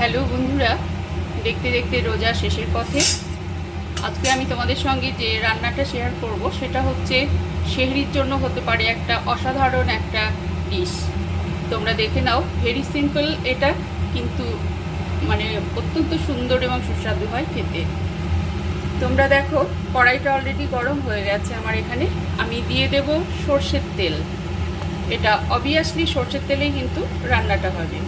Hello বন্ধুরা, দেখতে দেখতে রোজা শেষের পথে। আজকে আমি তোমাদের সঙ্গে যে রান্নাটা শেয়ার করব, সেটা হচ্ছে শেহরির জন্য হতে পারে একটা অসাধারণ একটা ডিশ তোমরা দেখে নাও ভেরি সিম্পল এটা, কিন্তু মানে অত্যন্ত সুন্দর এবং সুস্বাদু হয় খেতে। তোমরা দেখো, কড়াইটা অলরেডি গরম হয়ে গেছে আমার এখানে। আমি দিয়ে দেব সর্ষের তেল। এটা অবভিয়াসলি সর্ষের তেলেই কিন্তু রান্নাটা হবে।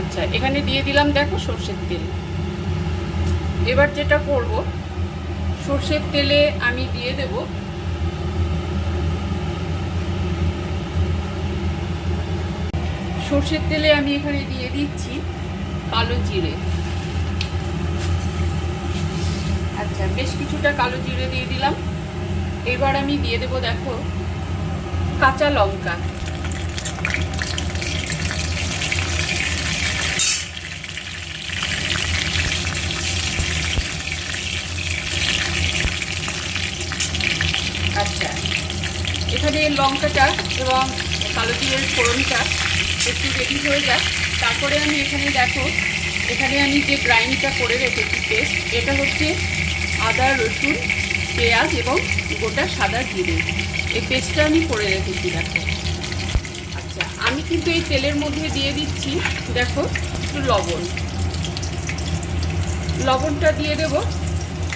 আচ্ছা এখানে দিয়ে দিলাম দেখো সর্ষের তেল। এবার যেটা করব, সর্ষের তেলে আমি দিয়ে দেব সর্ষের তেলে আমি এখানে দিয়ে দিচ্ছি কালো জিরে। আচ্ছা বেশ কিছুটা কালো জিরে দিয়ে দিলাম। এবার আমি দিয়ে দেব দেখো কাঁচা লঙ্কা আচ্ছা এখানে লঙ্কাটা এবং কালো জিরের ফোড়নটা একটু রেডি হয়ে যায় তারপরে আমি এখানে দেখো, এখানে আমি যে গ্রাইন্ডটা করে রেখেছি পেস্ট এটা হচ্ছে আদা, রসুন, পেঁয়াজ এবং গোটা সাদা জিরে। এই পেস্টটা আমি করে রেখেছি, দেখো। আচ্ছা আমি কিন্তু এই তেলের মধ্যে দিয়ে দিচ্ছি, দেখো, একটু লবণ। লবণটা দিয়ে দেব,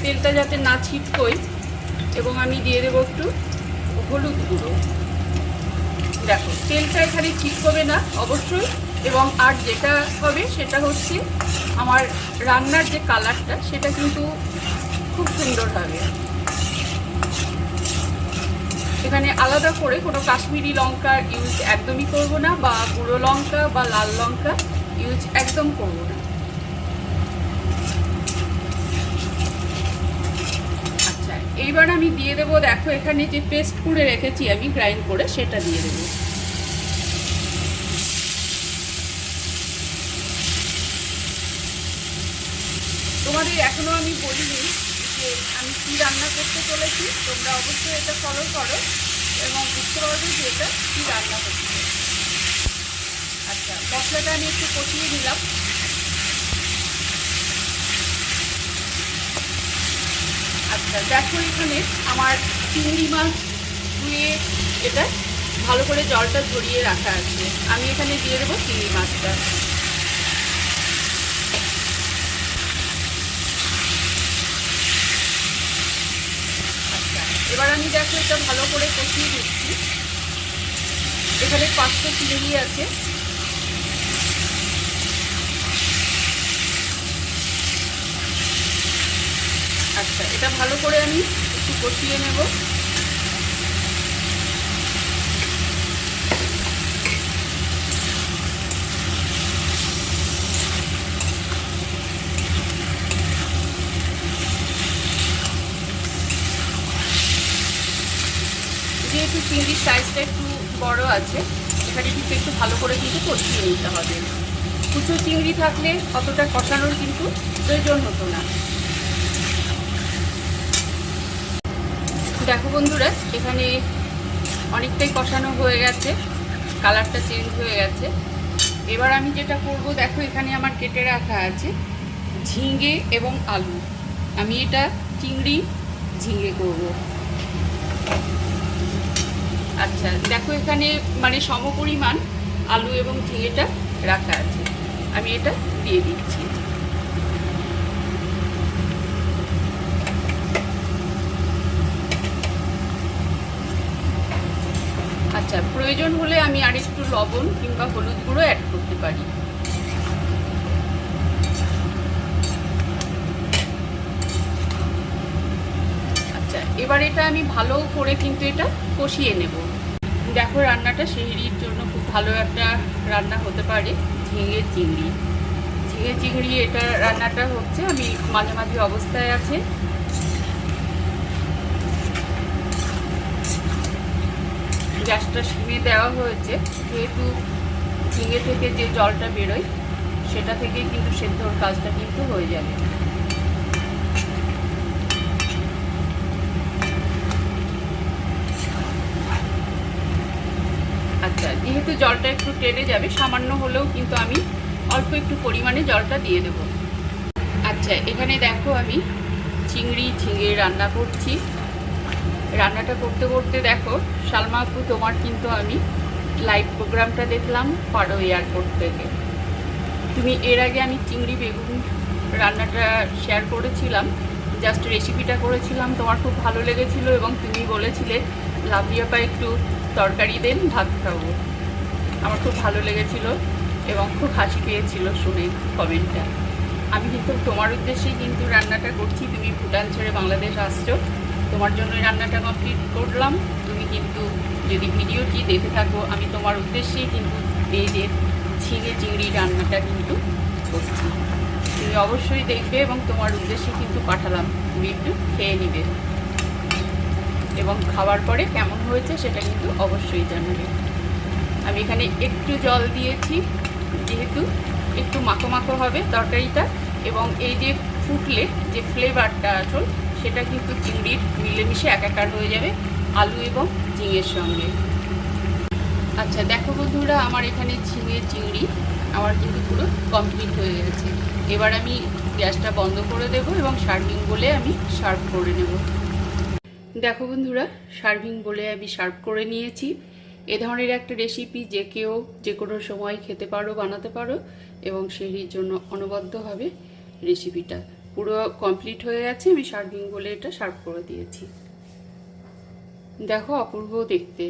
তেলটা যাতে না ছিটকোয়, এবং আমি দিয়ে দেবো একটু হলুদ গুঁড়ো। দেখো, তেলটা এখানে ঠিক হবে না, অবশ্যই। এবং আর যেটা হবে সেটা হচ্ছে আমার রান্নার যে কালারটা, সেটা কিন্তু খুব সুন্দর হবে। এখানে আলাদা করে কোনো কাশ্মীরি লঙ্কার ইউজ একদমই করব না, বা গুঁড়ো লঙ্কা বা লাল লঙ্কা ইউজ একদম করব না। এইবার আমি দিয়ে দেবো, দেখো এখানে যে পেস্ট করে রেখেছি আমি গ্রাইন্ড করে সেটা দিয়ে দেবো। তোমাদের এখনও আমি বলিনি যে আমি কি রান্না করতে চলেছি, তোমরা অবশ্যই এটা ফলো করো এবং বুঝতে পারবে যে এটা কী রান্না করতে আচ্ছা মশলাটা আমি একটু কষিয়ে নিলাম। আচ্ছা দেখো এখানে আমার চিংড়ি মাছ ধুয়ে এটা ভালো করে জলটা ঝরিয়ে রাখা আছে। আমি এখানে দিয়ে দেবো চিংড়ি মাছটা। আচ্ছা এবার আমি দেখো এটা ভালো করে কষিয়ে দিচ্ছি এখানে পাঁচশো চিংড়ি আছে। আচ্ছা এটা ভালো করে আমি একটু কষিয়ে নেব। যেহেতু চিংড়ির সাইজটা একটু বড় আছে, এখানে কিন্তু একটু ভালো করে কিন্তু কষিয়ে নিতে হবে। কুচো চিংড়ি থাকলে অতটা কষানোর কিন্তু প্রয়োজন হতো না। দেখো বন্ধুরা, এখানে অনেকটাই কষানো হয়ে গেছে, কালারটা চেঞ্জ হয়ে গেছে। এবার আমি যেটা করব, দেখো এখানে আমার কেটে রাখা আছে ঝিঙে এবং আলু। আমি এটা চিংড়ি, ঝিঙে করব। আচ্ছা দেখো এখানে মানে সমপরিমাণ আলু এবং ঝিঙেটা রাখা আছে। আমি এটা দিয়ে দিচ্ছি। আচ্ছা প্রয়োজন হলে আমি আর একটু লবণ কিংবা হলুদ গুঁড়ো অ্যাড করতে পারি। আচ্ছা এবার এটা আমি ভালো করে কিন্তু এটা কষিয়ে নেব। দেখো, রান্নাটা শেহরির জন্য খুব ভালো একটা রান্না হতে পারে, ঝিঙে চিংড়ি। ঝিঙে চিংড়ি, এটা রান্নাটা হচ্ছে, আমি মাঝামাঝি অবস্থায় আছে। গ্যাসটা সিমে দেওয়া হয়েছে, যেহেতু ঝিঙে থেকে যে জলটা বেরোয়, সেটা থেকে কিন্তু সেদ্ধর কাজটা কিন্তু হয়ে যাবে। আচ্ছা যেহেতু জলটা একটু টেনে যাবে, সামান্য হলেও কিন্তু আমি অল্প একটু পরিমাণে জলটা দিয়ে দেবো। আচ্ছা এখানে দেখো আমি চিংড়ি ঝিঙে রান্না করছি। রান্নাটা করতে করতে দেখো, সালমা আপু, তোমার কিন্তু আমি লাইভ প্রোগ্রামটা দেখলাম পারো এয়ারপোর্ট থেকে। তুমি এর আগে আমি চিংড়ি বেগুন রান্নাটা শেয়ার করেছিলাম জাস্ট রেসিপিটা করেছিলাম, তোমার খুব ভালো লেগেছিল এবং তুমি বলেছিলে লাভিয়াপা একটু তরকারি দেন, ভাত খাব। আমার খুব ভালো লেগেছিল এবং খুব হাসি পেয়েছিল শুনে কমেন্টটা আমি কিন্তু তোমার উদ্দেশ্যেই কিন্তু রান্নাটা করছি, তুমি ভুটান ছেড়ে বাংলাদেশ আসছো। তোমার জন্য রান্নাটা কমপ্লিট করলাম। তুমি কিন্তু যদি ভিডিওটি দেখে থাকো, আমি তোমার উদ্দেশ্যেই কিন্তু পেজের ঝিঙে চিংড়ি রান্নাটা কিন্তু করছি। তুমি অবশ্যই দেখবে এবং তোমার উদ্দেশ্যে কিন্তু পাঠালাম। তুমি একটু খেয়ে নিবে। এবং খাওয়ার পরে কেমন হয়েছে সেটা কিন্তু অবশ্যই জানাবে। আমি এখানে একটু জল দিয়েছি, যেহেতু একটু মাখো মাখো হবে তরকারিটা। এবং এই যে ফুটলে যে ফ্লেভারটা আসল সেটা কিন্তু চিংড়ির মিলেমিশে একাকার হয়ে যাবে আলু এবং ঝিঙের সঙ্গে। আচ্ছা দেখো বন্ধুরা, আমার এখানে ঝিঙে চিংড়ি আমার কিন্তু পুরো কমপ্লিট হয়ে গেছে। এবার আমি গ্যাসটা বন্ধ করে দেবো এবং সার্ভিং বলে আমি সার্ভ করে নেব। দেখো বন্ধুরা সার্ভিং বলে আমি সার্ভ করে নিয়েছি। এ ধরনের একটা রেসিপি যে কেউ যে কোনো সময় খেতে পারো, বানাতে পারো এবং সেই জন্য অনবদ্য হবে রেসিপিটা পুরো কমপ্লিট হয়ে গেছে আমি সার্ভিং বলে এটা সার্ভ করে দিয়েছি। দেখো অপূর্ব দেখতে।